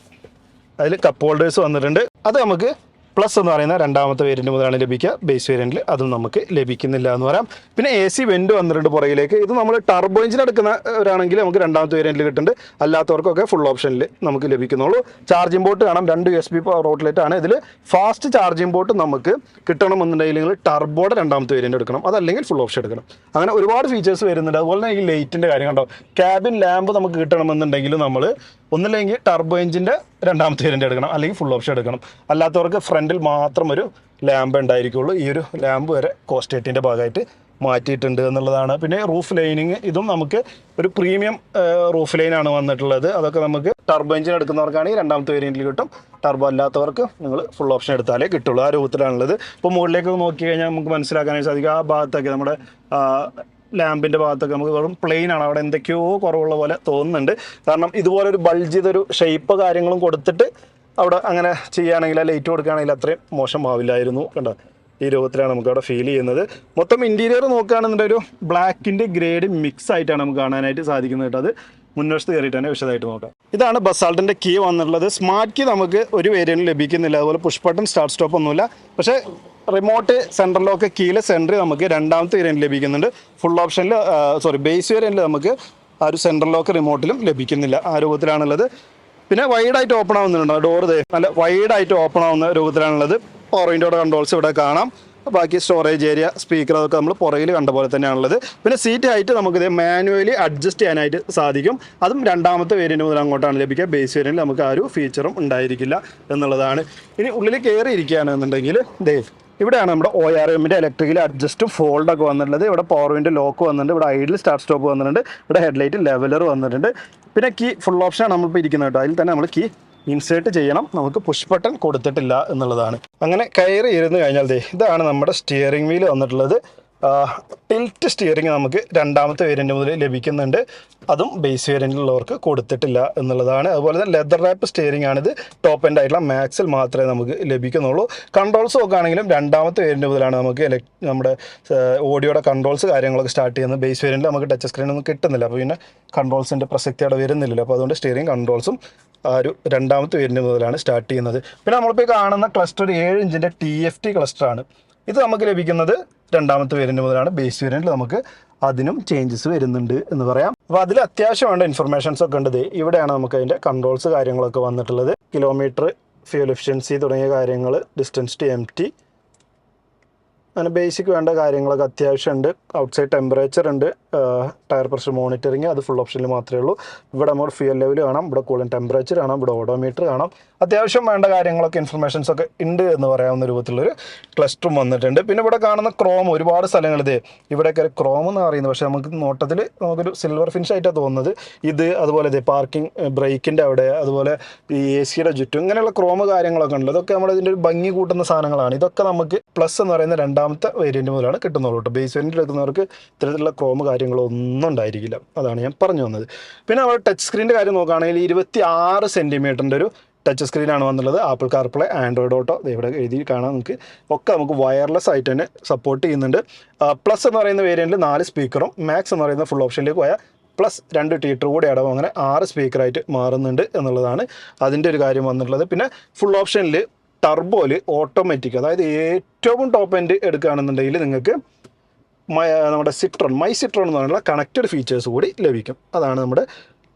അതിൽ കപ്പ് ഹോൾഡേഴ്സ് വന്നിട്ടുണ്ട്. അത് നമുക്ക് പ്ലസ് എന്ന് പറയുന്ന രണ്ടാമത്തെ വേരിയന്റ് മുതലാണ് ലഭിക്കുക. ബേസ് വേരിയന്റിൽ അതും നമുക്ക് ലഭിക്കുന്നില്ല എന്ന് പറയാം. പിന്നെ എ സി വെന്റ് വന്നിട്ടുണ്ട് പുറകിലേക്ക്. ഇത് നമ്മൾ ടർബോ എഞ്ചിൻ എടുക്കുന്നവരാണെങ്കിൽ നമുക്ക് രണ്ടാമത്തെ വേരിയന്റിൽ കിട്ടുന്നുണ്ട്. അല്ലാത്തവർക്കൊക്കെ ഫുൾ ഓപ്ഷനിൽ നമുക്ക് ലഭിക്കുന്നുള്ളൂ. ചാർജിംഗ് ബോട്ട് കാണാം. രണ്ട് U S B power outlet ആണ്. ഇതിൽ ഫാസ്റ്റ് ചാർജിംഗ് ബോട്ട് നമുക്ക് കിട്ടണമെന്നുണ്ടെങ്കിൽ നിങ്ങൾ ടർബോയുടെ രണ്ടാമത്തെ വേരിയന്റ് എടുക്കണം. അതല്ലെങ്കിൽ ഫുൾ ഓപ്ഷൻ എടുക്കണം. അങ്ങനെ ഒരുപാട് ഫീച്ചേഴ്സ് വരുന്നുണ്ട്. അതുപോലെ തന്നെ ഈ ലൈറ്റിന്റെ കാര്യം കണ്ടോ? ക്യാബിൻ ലാമ്പ് നമുക്ക് കിട്ടണമെന്നുണ്ടെങ്കിൽ നമ്മൾ ഒന്നില്ലെങ്കിൽ ടർബോ എഞ്ചിന്റെ രണ്ടാമത്തെ വേരിയന്റ് എടുക്കണം അല്ലെങ്കിൽ ഫുൾ ഓപ്ഷൻ എടുക്കണം. അല്ലാത്തവർക്ക് ഫ്രണ്ടിൽ മാത്രം ഒരു ലാമ്പ് ഉണ്ടായിരിക്കുള്ളൂ. ഈ ഒരു ലാമ്പ് വരെ കോസ്റ്റേറ്റിന്റെ ഭാഗമായിട്ട് മാറ്റിയിട്ടുണ്ട് എന്നുള്ളതാണ്. പിന്നെ റൂഫ് ലൈനിങ് ഇതും നമുക്ക് ഒരു പ്രീമിയം റൂഫ് ലൈനാണ് വന്നിട്ടുള്ളത്. അതൊക്കെ നമുക്ക് ടർബോ എഞ്ചിൻ എടുക്കുന്നവർക്കാണെങ്കിൽ രണ്ടാമത്തെ വേരിയന്റിൽ കിട്ടും. ടർബോ അല്ലാത്തവർക്ക് നിങ്ങൾ ഫുൾ ഓപ്ഷൻ എടുത്താലേ കിട്ടുള്ളൂ. ആ രൂപത്തിലാണുള്ളത്. ഇപ്പോൾ മുകളിലേക്ക് നോക്കി കഴിഞ്ഞാൽ നമുക്ക് മനസ്സിലാക്കാനായി സാധിക്കും. ആ ഭാഗത്തൊക്കെ നമ്മുടെ ലാമ്പിന്റെ ഭാഗത്തൊക്കെ നമുക്ക് വെറും പ്ലെയിൻ ആണ്. അവിടെ എന്തൊക്കെയോ കുറവുള്ള പോലെ തോന്നുന്നുണ്ട്. കാരണം ഇതുപോലെ ഒരു ബൾജ് ചെയ്തൊരു ഷേപ്പ് കാര്യങ്ങളും കൊടുത്തിട്ട് അവിടെ അങ്ങനെ ചെയ്യുകയാണെങ്കിൽ ലൈറ്റ് കൊടുക്കുകയാണെങ്കിൽ അത്രയും മോശമാവില്ലായിരുന്നു കണ്ടോ? ഈ രൂപത്തിലാണ് നമുക്ക് അവിടെ ഫീൽ ചെയ്യുന്നത്. മൊത്തം ഇന്റീരിയർ നോക്കുകയാണെന്നുണ്ടെങ്കിൽ ഒരു ബ്ലാക്കിന്റെ ഗ്രേഡ് മിക്സ് ആയിട്ടാണ് നമുക്ക് കാണാനായിട്ട് സാധിക്കുന്നത് കേട്ടോ. അത് മുൻവശത്ത് കയറിയിട്ട് തന്നെ വിശദമായിട്ട് നോക്കാം. ഇതാണ് ബസാൾട്ടിന്റെ കീ വന്നിട്ടുള്ളത്. സ്മാർട്ട് കീ നമുക്ക് ഒരു വേരിയന്റ് ലഭിക്കുന്നില്ല. അതുപോലെ പുഷ് ബട്ടൺ സ്റ്റാർട്ട് സ്റ്റോപ്പ് ഒന്നുമില്ല. പക്ഷേ റിമോട്ട് സെന്ററിലൊക്കെ കീഴിൽ സെന്റർ നമുക്ക് രണ്ടാമത്തെ വേരിയന്റ് ലഭിക്കുന്നുണ്ട്. ഫുൾ ഓപ്ഷനിൽ സോറി ബേസ് വേരിയന്റിൽ നമുക്ക് ആ ഒരു സെൻട്രൽ ലോക്ക് റിമോട്ടിലും ലഭിക്കുന്നില്ല ആ രൂപത്തിലാണുള്ളത്. പിന്നെ വൈഡായിട്ട് ഓപ്പൺ ആവുന്നുണ്ടോ. ഡോർ നല്ല വൈഡായിട്ട് ഓപ്പൺ ആവുന്ന രൂപത്തിലാണുള്ളത്. പവർ കൺട്രോൾസ് ഇവിടെ കാണാം. ബാക്കി സ്റ്റോറേജ് ഏരിയ സ്പീക്കർ അതൊക്കെ നമ്മൾ പുറകിൽ കണ്ട പോലെ തന്നെയാണുള്ളത്. പിന്നെ സീറ്റ് ഹൈറ്റ് നമുക്ക് ഇത് മാനുവലി അഡ്ജസ്റ്റ് ചെയ്യാനായിട്ട് സാധിക്കും. അതും രണ്ടാമത്തെ വേരിയന്റ് മുതൽ അങ്ങോട്ടാണ് ലഭിക്കുക. ബേസ് വേരിയന്റിൽ നമുക്ക് ആ ഒരു ഫീച്ചറും ഉണ്ടായിരിക്കില്ല എന്നുള്ളതാണ്. ഇനി ഉള്ളിൽ കയറി ഇരിക്കുകയാണെന്നുണ്ടെങ്കിൽ ദേ ഇവിടെയാണ് നമ്മുടെ ഒ ആർ എമ്മിന്റെ ഇലക്ട്രിക്കൽ അഡ്ജസ്റ്റും ഫോൾഡൊക്കെ വന്നിട്ടുള്ളത്. ഇവിടെ പവർ വിൻഡ് ലോക്ക് വന്നിട്ടുണ്ട്. ഇവിടെ ഐഡിൽ സ്റ്റാർട്ട് സ്റ്റോപ്പ് വന്നിട്ടുണ്ട്. ഇവിടെ ഹെഡ്ലൈറ്റ് ലെവലർ വന്നിട്ടുണ്ട്. പിന്നെ കീ ഫുൾ ഓപ്ഷനാണ് നമ്മളിപ്പോൾ ഇരിക്കുന്നത് കേട്ടോ. അതിൽ തന്നെ നമ്മൾ കീ ഇൻസേർട്ട് ചെയ്യണം. നമുക്ക് പുഷ് ബട്ടൺ കൊടുത്തിട്ടില്ല എന്നുള്ളതാണ്. അങ്ങനെ കയറി ഇരുന്ന് കഴിഞ്ഞാൽ ഇതാണ് നമ്മുടെ സ്റ്റിയറിംഗ് വീൽ വന്നിട്ടുള്ളത്. ടിൽറ്റ് സ്റ്റിയറിംഗ് നമുക്ക് രണ്ടാമത്തെ വേരിയന്റ് മുതൽ ലഭിക്കുന്നുണ്ട്. അതും ബേസ് വേരിയന്റിലുള്ളവർക്ക് കൊടുത്തിട്ടില്ല എന്നുള്ളതാണ്. അതുപോലെ തന്നെ ലെതർ റാപ്പ് സ്റ്റിയറിംഗ് ആണിത്. ടോപ്പ് എൻഡ് ആയിട്ടുള്ള മാക്സിൽ മാത്രമേ നമുക്ക് ലഭിക്കുന്നുള്ളൂ. കൺട്രോൾസ് നോക്കുകയാണെങ്കിലും രണ്ടാമത്തെ വേരിയന്റ് മുതലാണ് നമുക്ക് നമ്മുടെ ഓഡിയോയുടെ കൺട്രോൾസ് കാര്യങ്ങളൊക്കെ സ്റ്റാർട്ട് ചെയ്യുന്നത്. ബേസ് വേരിയന്റിൽ നമുക്ക് ടച്ച് സ്ക്രീൻ ഒന്നും കിട്ടുന്നില്ല. അപ്പോൾ പിന്നെ കൺട്രോൾസിന്റെ പ്രസക്തി അവിടെ വരുന്നില്ലല്ലോ. അപ്പോൾ അതുകൊണ്ട് സ്റ്റിയറിംഗ് കൺട്രോൾസും ആ ഒരു രണ്ടാമത്തെ വേരിയന്റ് മുതലാണ് സ്റ്റാർട്ട് ചെയ്യുന്നത്. പിന്നെ നമ്മളിപ്പോൾ കാണുന്ന ക്ലസ്റ്റർ ഏഴ് ഇഞ്ചിന്റെ ടി എഫ് ടി ക്ലസ്റ്ററാണ് ഇത് നമുക്ക് ലഭിക്കുന്നത് രണ്ടാമത്തെ വേരിയന്റ് മുതലാണ്. ബേസ് വേരിയന്റിൽ നമുക്ക് അതിനും ചേഞ്ചസ് വരുന്നുണ്ട് എന്ന് പറയാം. അപ്പോൾ അതിൽ അത്യാവശ്യം വേണ്ട ഇൻഫർമേഷൻസ് ഒക്കെ ഉണ്ട്. ഇവിടെയാണ് നമുക്ക് അതിന്റെ കൺട്രോൾസ് കാര്യങ്ങളൊക്കെ വന്നിട്ടുള്ളത്. കിലോമീറ്റർ ഫ്യൂൽ എഫിഷ്യൻസി തുടങ്ങിയ കാര്യങ്ങൾ ഡിസ്റ്റൻസ് ടു എം ടി അങ്ങനെ ബേസിക് വേണ്ട കാര്യങ്ങളൊക്കെ അത്യാവശ്യമുണ്ട് ഔട്ട്സൈഡ് ടെമ്പറേച്ചർ ഉണ്ട്. ടയർ പ്രഷർ മോണിറ്ററിങ് അത് ഫുൾ ഓപ്ഷനിൽ മാത്രമേ ഉള്ളൂ. ഇവിടെ നമ്മൾ ഫ്യൂൽ ലെവൽ കാണാം ഇവിടെ കൂളിംഗ് ടെമ്പറേച്ചർ കാണാം ഇവിടെ ഓഡോമീറ്റർ കാണാം. അത്യാവശ്യം വേണ്ട കാര്യങ്ങളൊക്കെ ഇൻഫർമേഷൻസ് ഒക്കെ ഉണ്ട് എന്ന് പറയാവുന്ന രൂപത്തിലുള്ളൊരു ക്ലസ്റ്ററും വന്നിട്ടുണ്ട്. പിന്നെ ഇവിടെ കാണുന്ന ക്രോം ഒരുപാട് സ്ഥലങ്ങൾ ഇത്. ഇവിടെയൊക്കെ ക്രോം എന്ന് പറയുന്നത് പക്ഷേ നമുക്ക് നോട്ടത്തിൽ നമുക്കൊരു സിൽവർ ഫിനിഷ് ആയിട്ടാണ് തോന്നുന്നത്. ഇത് അതുപോലെ ഇത് പാർക്കിംഗ് ബ്രേക്കിന്റെ അവിടെ അതുപോലെ ഈ എ സിയുടെ ചുറ്റും ഇങ്ങനെയുള്ള ക്രോം കാര്യങ്ങളൊക്കെ ഉണ്ട്. ഇതൊക്കെ നമ്മുടെ ഇതിന്റെ ഒരു ഭംഗി കൂട്ടുന്ന സാധനങ്ങളാണ്. ഇതൊക്കെ നമുക്ക് പ്ലസ് എന്ന് പറയുന്ന രണ്ടാമത്തെ വേരിയന്റ് മുതലാണ് കിട്ടുന്നുള്ളൂ കേട്ടോ. ബേസ് വേരിയന്റ് എടുക്കുന്നവർക്ക് ഇത്തരത്തിലുള്ള ക്രോം കാര്യങ്ങളോ ഒന്നും ഉണ്ടായിരിക്കില്ല. അതാണ് ഞാൻ പറഞ്ഞു വന്നത്. പിന്നെ അവിടെ ടച്ച് സ്ക്രീന്റെ കാര്യം നോക്കുകയാണെങ്കിൽ ഇരുപത്തി ആറ് സെന്റിമീറ്ററിന്റെ ഒരു ടച്ച് സ്ക്രീനാണ് വന്നുള്ളത് ആപ്പിൾ കാർപ്ലേ ആൻഡ്രോയിഡ് ഓട്ടോ ഇവിടെ എഴുതി കാണാം നമുക്ക്. ഒക്കെ നമുക്ക് വയർലെസ് ആയിട്ട് തന്നെ സപ്പോർട്ട് ചെയ്യുന്നുണ്ട്. പ്ലസ് എന്ന് പറയുന്ന വേരിയന്റിൽ നാല് സ്പീക്കറും മാക്സ് എന്ന് പറയുന്ന ഫുൾ ഓപ്ഷനിലേക്ക് പോയാൽ പ്ലസ് രണ്ട് ടീറ്റർ കൂടി അടവും അങ്ങനെ ആറ് സ്പീക്കറായിട്ട് മാറുന്നുണ്ട് എന്നുള്ളതാണ് അതിന്റെ ഒരു കാര്യം വന്നിട്ടുള്ളത്. പിന്നെ ഫുൾ ഓപ്ഷനിൽ ടർബോയിൽ ഓട്ടോമാറ്റിക് അതായത് ഏറ്റവും ടോപ്പ് എൻഡ് എടുക്കുകയാണെന്നുണ്ടെങ്കിൽ നിങ്ങൾക്ക് നമ്മുടെ സിട്രോൺ മൈ സിട്രോൺ എന്ന് പറഞ്ഞുള്ള കണക്റ്റഡ് ഫീച്ചേഴ്സ് കൂടി ലഭിക്കും. അതാണ് നമ്മുടെ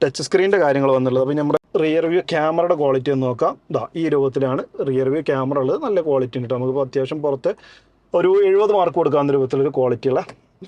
ടച്ച് സ്ക്രീനിന്റെ കാര്യങ്ങൾ വന്നുള്ളത് അപ്പോൾ നമ്മുടെ റിയർ വ്യൂ ക്യാമറയുടെ ക്വാളിറ്റി ഒന്ന് നോക്കാം. ഇതാ ഈ രൂപത്തിലാണ് റിയർ വ്യൂ ക്യാമറ ഉള്ളത്. നല്ല ക്വാളിറ്റി ഉണ്ട് നമുക്കിപ്പോൾ അത്യാവശ്യം പുറത്ത് ഒരു എഴുപത് മാർക്ക് കൊടുക്കാവുന്ന രൂപത്തിലൊരു ക്വാളിറ്റിയുള്ള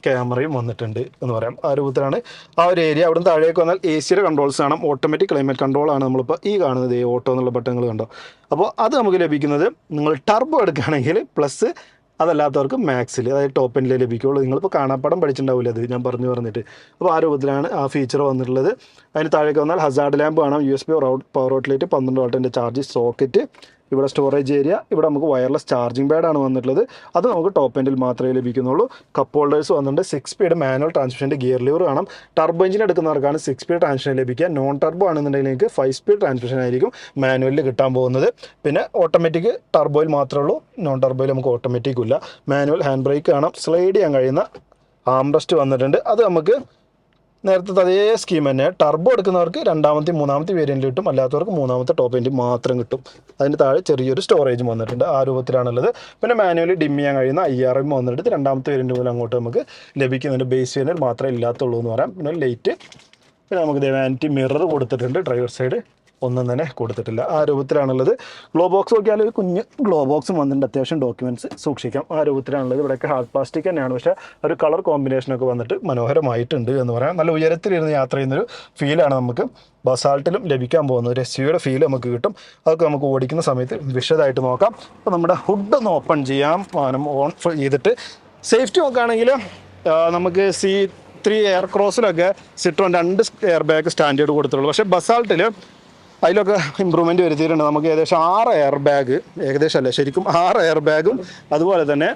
ക്യാമറയും വന്നിട്ടുണ്ട് എന്ന് പറയാം. ആ രൂപത്തിലാണ് ആ ഒരു ഏരിയ അവിടെ നിന്ന് താഴേക്ക് വന്നാൽ എ സിയുടെ കൺട്രോൾസ് കാണാം. ഓട്ടോമാറ്റിക് ക്ലൈമറ്റ് കൺട്രോൾ ആണ് നമ്മളിപ്പോൾ ഈ കാണുന്നത്. ഈ ഓട്ടോ എന്നുള്ള ബട്ടണുകൾ കണ്ടോ? അപ്പോൾ അത് നമുക്ക് ലഭിക്കുന്നത് നിങ്ങൾ ടർബോ എടുക്കുകയാണെങ്കിൽ പ്ലസ് അതല്ലാത്തവർക്ക് മാക്സിൽ അതായത് ടോപ്പ് എൻഡിലേ ലഭിക്കുകയുള്ളൂ നിങ്ങളിപ്പോൾ കാണാപ്പാടം പഠിച്ചിട്ടുണ്ടാവില്ല അത് ഞാൻ പറഞ്ഞു പറഞ്ഞിട്ട്. അപ്പോൾ ആ രൂപത്തിലാണ് ആ ഫീച്ചർ വന്നിട്ടുള്ളത്. അതിന് താഴേക്ക് വന്നാൽ ഹസാർഡ് ലാമ്പ് കാണാം. U S B power outlet പന്ത്രണ്ട് വാട്ടിന്റെ ചാർജ് സോക്കറ്റ് ഇവിടെ സ്റ്റോറേജ് ഏരിയ ഇവിടെ നമുക്ക് വയർലെസ് ചാർജിങ് പാഡാണ് വന്നിട്ടുള്ളത്. അത് നമുക്ക് ടോപ്പ് എൻഡിൽ മാത്രമേ ലഭിക്കുന്നുള്ളൂ. കപ്പ് ഹോൾഡേഴ്സ് വന്നിട്ടുണ്ട്. സിക്സ് സ്പീഡ് മാനുവൽ ട്രാൻസ്മിഷന്റെ ഗിയർ ലിവർ കാണാം ടർബോ എഞ്ചിൻ എടുക്കുന്നവർക്കാണ് സിക്സ് സ്പീഡ് ട്രാൻസ്മിഷൻ ലഭിക്കുക. നോൺ ടർബോ ആണെന്നുണ്ടെങ്കിൽ നിങ്ങൾക്ക് ഫൈവ് സ്പീഡ് ട്രാൻസ്മിഷൻ ആയിരിക്കും മാനുവലിൽ കിട്ടാൻ പോകുന്നത്. പിന്നെ ഓട്ടോമാറ്റിക് ടർബോയിൽ മാത്രമേ ഉള്ളൂ. നോൺ ടർബോയിൽ നമുക്ക് ഓട്ടോമാറ്റിക് ഇല്ല. മാനുവൽ ഹാൻഡ് ബ്രേക്ക് കാണാം. സ്ലൈഡ് ചെയ്യാൻ കഴിയുന്ന ആംറസ്റ്റ് വന്നിട്ടുണ്ട്. അത് നമുക്ക് നേരത്തെ അതേ സ്കീം തന്നെ. ടർബോ എടുക്കുന്നവർക്ക് രണ്ടാമത്തെ മൂന്നാമത്തെ വേരിയന്റ് കിട്ടും. അല്ലാത്തവർക്ക് മൂന്നാമത്തെ ടോപ്പ് എൻഡ് മാത്രം കിട്ടും. അതിന് താഴെ ചെറിയൊരു സ്റ്റോറേജും വന്നിട്ടുണ്ട്. ആ രൂപത്തിലാണുള്ളത്. പിന്നെ മാനുവലി ഡിം ചെയ്യാൻ കഴിയുന്ന ഐ ആർ എം വന്നിട്ട് രണ്ടാമത്തെ വേരിയന്റ് മൂലം അങ്ങോട്ട് നമുക്ക് ലഭിക്കുന്നുണ്ട്. ബേസ് വേരിയന്റ് മാത്രമേ ഇല്ലാത്തുള്ളൂ എന്ന് പറയാം. പിന്നെ ലൈറ്റ് പിന്നെ നമുക്ക് വാനിറ്റി മിറർ കൊടുത്തിട്ടുണ്ട്. ഡ്രൈവർ സൈഡ് ഒന്നും തന്നെ കൊടുത്തിട്ടില്ല. ആ രൂപത്തിലാണുള്ളത്. ഗ്ലോ ബോക്സ് നോക്കിയാൽ ഒരു കുഞ്ഞ് ഗ്ലോ ബോക്സും വന്നിട്ടുണ്ട്. അത്യാവശ്യം ഡോക്യുമെന്റ്സ് സൂക്ഷിക്കാം. ആ രൂപത്തിലാണുള്ളത്. ഇവിടെയൊക്കെ ഹാർഡ് പ്ലാസ്റ്റിക് തന്നെയാണ്. പക്ഷേ ഒരു കളർ കോമ്പിനേഷനൊക്കെ വന്നിട്ട് മനോഹരമായിട്ടുണ്ട് എന്ന് പറയാം. നല്ല ഉയരത്തിലിരുന്ന് യാത്ര ചെയ്യുന്നൊരു ഫീലാണ് നമുക്ക് ബസാൾട്ടിലും ലഭിക്കാൻ പോകുന്നത്. ഒരു എസ് സിയുടെ ഫീൽ നമുക്ക് കിട്ടും. അതൊക്കെ നമുക്ക് ഓടിക്കുന്ന സമയത്ത് വിശദമായിട്ട് നോക്കാം. അപ്പോൾ നമ്മുടെ ഹുഡ് ഒന്ന് ഓപ്പൺ ചെയ്യാം. വാഹനം ഓൺ ചെയ്തിട്ട് സേഫ്റ്റി നോക്കുകയാണെങ്കിൽ നമുക്ക് സി ത്രീ എയർ ക്രോസിലൊക്കെ സിട്രോൺ രണ്ട് എയർ ബാഗ് സ്റ്റാൻഡേർഡ് കൊടുത്തിട്ടുള്ളൂ. പക്ഷേ ബസാൾട്ടിൽ അതിലൊക്കെ ഇമ്പ്രൂവ്മെന്റ് വരുത്തിയിട്ടുണ്ട്. നമുക്ക് ഏകദേശം ആറ് എയർ ബാഗ് ഏകദേശം അല്ല? ശരിക്കും ആറ് എയർ ബാഗും അതുപോലെ തന്നെ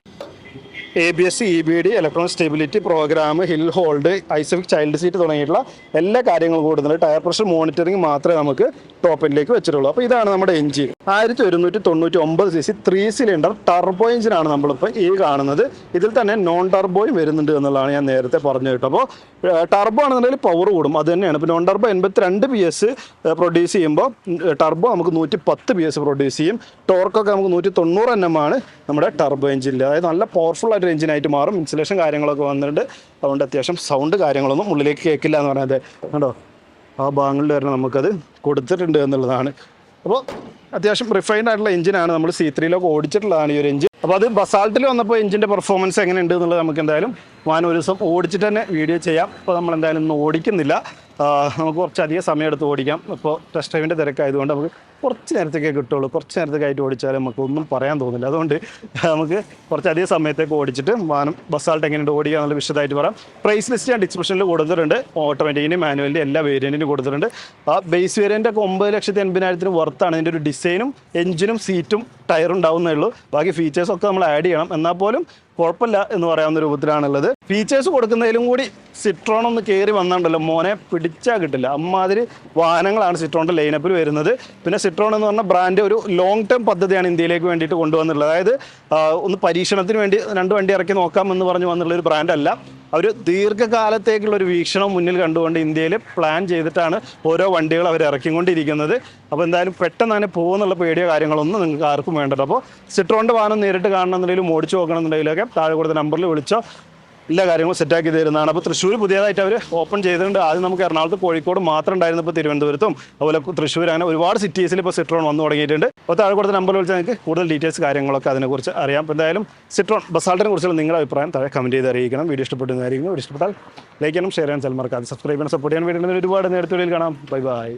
A B S E B D electronic stability program hill hold ISOFIX child seat തുടങ്ങിയിട്ടുള്ള എല്ലാ കാര്യങ്ങളും കൂടുന്നുണ്ട്. ടയർ പ്രഷർ മോണിറ്ററിംഗ് മാത്രമേ നമുക്ക് ടോപ്പ് വെച്ചിട്ടുള്ളൂ. അപ്പോൾ ഇതാണ് നമ്മുടെ എഞ്ചിൻ ആയിരത്തി ഒരുന്നൂറ്റി തൊണ്ണൂറ്റി ഒമ്പത് C C three cylinder turbo എഞ്ചിനാണ് നമ്മളിപ്പോൾ ഈ കാണുന്നത്. ഇതിൽ തന്നെ നോൺ ടർബോയും വരുന്നുണ്ട് എന്നുള്ളതാണ് ഞാൻ നേരത്തെ പറഞ്ഞു കേട്ടോ അപ്പോൾ ടർബോ ആണെന്നുണ്ടെങ്കിൽ പവർ കൂടും. അത് തന്നെയാണ്. ഇപ്പോൾ നോൺ ടർബോ എൺപത്തിരണ്ട് പി എസ് പ്രൊഡ്യൂസ് ചെയ്യുമ്പോൾ ടർബോ നമുക്ക് നൂറ്റി പത്ത് പി എസ് പ്രൊഡ്യൂസ് ചെയ്യും ടോർക്കൊക്കെ നമുക്ക് നൂറ്റി തൊണ്ണൂറ് ആണ് നമ്മുടെ ടർബോ എഞ്ചിന്റെ അതായത് നല്ല പവർഫുൾ ആയിട്ട് എഞ്ചിനായിട്ട് മാറും. ഇൻസുലേഷൻ കാര്യങ്ങളൊക്കെ വന്നിട്ടുണ്ട്. അതുകൊണ്ട് അത്യാവശ്യം സൗണ്ട് കാര്യങ്ങളൊന്നും ഉള്ളിലേക്ക് കേൾക്കില്ല എന്ന് പറയുന്നത് കണ്ടോ? ആ ഭാഗങ്ങളിൽ വരെ നമുക്കത് കൊടുത്തിട്ടുണ്ട് എന്നുള്ളതാണ്. അപ്പോൾ അത്യാവശ്യം റിഫൈൻഡ് ആയിട്ടുള്ള എഞ്ചിനാണ് നമ്മൾ സി ത്രീയിലൊക്കെ ഓടിച്ചിട്ടുള്ളതാണ് ഈ ഒരു എഞ്ചിൻ അപ്പോൾ അത് ബസാൾട്ടിൽ വന്നപ്പോൾ എഞ്ചിന്റെ പെർഫോമൻസ് എങ്ങനെ ഉണ്ട് എന്നുള്ളത് നമുക്ക് എന്തായാലും വാൻ ഒരു ദിവസം ഓടിച്ചിട്ട് തന്നെ വീഡിയോ ചെയ്യാം. അപ്പോൾ നമ്മൾ എന്തായാലും ഇന്ന് ഓടിക്കുന്നില്ല. നമുക്ക് കുറച്ചധികം സമയം എടുത്ത് ഓടിക്കാം. ഇപ്പോൾ ടെസ്റ്റ് ഡ്രൈവിന്റെ തിരക്കായതുകൊണ്ട് നമുക്ക് കുറച്ച് നേരത്തേക്കേ കിട്ടുള്ളൂ. കുറച്ച് നേരത്തേക്കായിട്ട് ഓടിച്ചാൽ നമുക്ക് ഒന്നും പറയാൻ തോന്നില്ല. അതുകൊണ്ട് നമുക്ക് കുറച്ചധികം സമയത്തേക്ക് ഓടിച്ചിട്ട് വാനം ബസ്സാൾട്ട് എങ്ങനെയുണ്ട് ഓടിക്കുക എന്നുള്ള വിശദമായിട്ട് പറയാം. പ്രൈസ് ലിസ്റ്റ് ഞാൻ ഡിസ്ക്രിപ്ഷനിൽ കൊടുത്തിട്ടുണ്ട്. ഓട്ടോമാറ്റിക്കിന്റെ മാനുവലിന്റെ എല്ലാ വേരിയന്റിനും കൊടുത്തിട്ടുണ്ട്. ആ ബേസ് വേരിയന്റ് ഒക്കെ ഒമ്പത് ലക്ഷത്തി എൺപതിനായിരത്തിന് വർത്താണ് ഇതിന്റെ ഒരു ഡിസൈനും എഞ്ചിനും സീറ്റും ടയറും ഉണ്ടാവുന്നേ ഉള്ളൂ ബാക്കി ഫീച്ചേഴ്സ് ഒക്കെ നമ്മൾ ആഡ് ചെയ്യണം. എന്നാൽ പോലും കുഴപ്പമില്ല എന്ന് പറയാവുന്ന രൂപത്തിലാണുള്ളത്. ഫീച്ചേഴ്സ് കൊടുക്കുന്നതിലും കൂടി സിട്രോൺ ഒന്ന് കയറി വന്നിട്ടുണ്ടല്ലോ. മോനെ പിടിച്ചാൽ കിട്ടില്ല. അമ്മാതിരി വാഹനങ്ങളാണ് സിട്രോണിന്റെ ലൈനപ്പിൽ വരുന്നത്. പിന്നെ സിട്രോൺ എന്ന് പറഞ്ഞ ബ്രാൻഡ് ഒരു ലോങ് ടേം പദ്ധതിയാണ് ഇന്ത്യയിലേക്ക് വേണ്ടിയിട്ട് കൊണ്ടുവന്നിട്ടുള്ളത്. അതായത് ഒന്ന് പരീക്ഷണത്തിന് വേണ്ടി രണ്ട് വണ്ടി ഇറക്കി നോക്കാം എന്ന് പറഞ്ഞ് വന്നുള്ള ഒരു ബ്രാൻഡല്ല അവർ ദീർഘകാലത്തേക്കുള്ള ഒരു വീക്ഷണം മുന്നിൽ കണ്ടുകൊണ്ട് ഇന്ത്യയിൽ പ്ലാൻ ചെയ്തിട്ടാണ് ഓരോ വണ്ടികൾ അവർ ഇറക്കിക്കൊണ്ടിരിക്കുന്നത്. അപ്പോൾ എന്തായാലും പെട്ടെന്ന് തന്നെ പോകുന്നുള്ള പേടിയോ കാര്യങ്ങളൊന്നും നിങ്ങൾക്ക് ആർക്കും വേണ്ടല്ലോ അപ്പോൾ സിട്രോണിന്റെ വാഹനം നേരിട്ട് കാണണമെന്നുണ്ടെങ്കിലും ഓടിച്ചു നോക്കണമെന്നുണ്ടെങ്കിലൊക്കെ താഴെ കൊടുത്ത നമ്പറിൽ വിളിച്ചോ എല്ലാ കാര്യങ്ങളും സെറ്റാക്കി തരുന്നതാണ്. അപ്പോൾ തൃശ്ശൂർ പുതിയതായിട്ട് അവർ ഓപ്പൺ ചെയ്തിട്ടുണ്ട്. ആദ്യം നമുക്ക് എറണാകുളത്ത് കോഴിക്കോട് മാത്രം ഉണ്ടായിരുന്നു ഇപ്പോൾ തിരുവനന്തപുരത്തും. അതുപോലെ തൃശ്ശൂർ അങ്ങനെ ഒരുപാട് സിറ്റീസിൽ ഇപ്പോൾ സിട്രോൺ വന്നു തുടങ്ങിയിട്ടുണ്ട്. അപ്പോൾ താഴെ കൊടുത്ത നമ്പർ വിളിച്ചാൽ നിങ്ങൾക്ക് കൂടുതൽ ഡീറ്റെയിൽസ് കാര്യങ്ങളൊക്കെ അതിനെക്കുറിച്ച് അറിയാം. അപ്പോൾ എന്തായാലും സിട്രോൺ ബസാൾട്ടിനെ കുറിച്ചുള്ള നിങ്ങളുടെ അഭിപ്രായം താഴെ കമന്റ് ചെയ്ത് അറിയിക്കണം. വീഡിയോ ഇഷ്ടപ്പെടുന്നതായിരിക്കും വീഡിയോ ഇഷ്ടപ്പെട്ടാൽ ലൈക്ക് ചെയ്യണം ഷെയർ ചെയ്യാൻ ചില അത് സബ്സ്ക്രൈബ് ചെയ്യണം സപ്പോർട്ട് ചെയ്യാൻ വേണ്ടി ഒരുപാട് നേരത്തെ കാണാം. Bye bye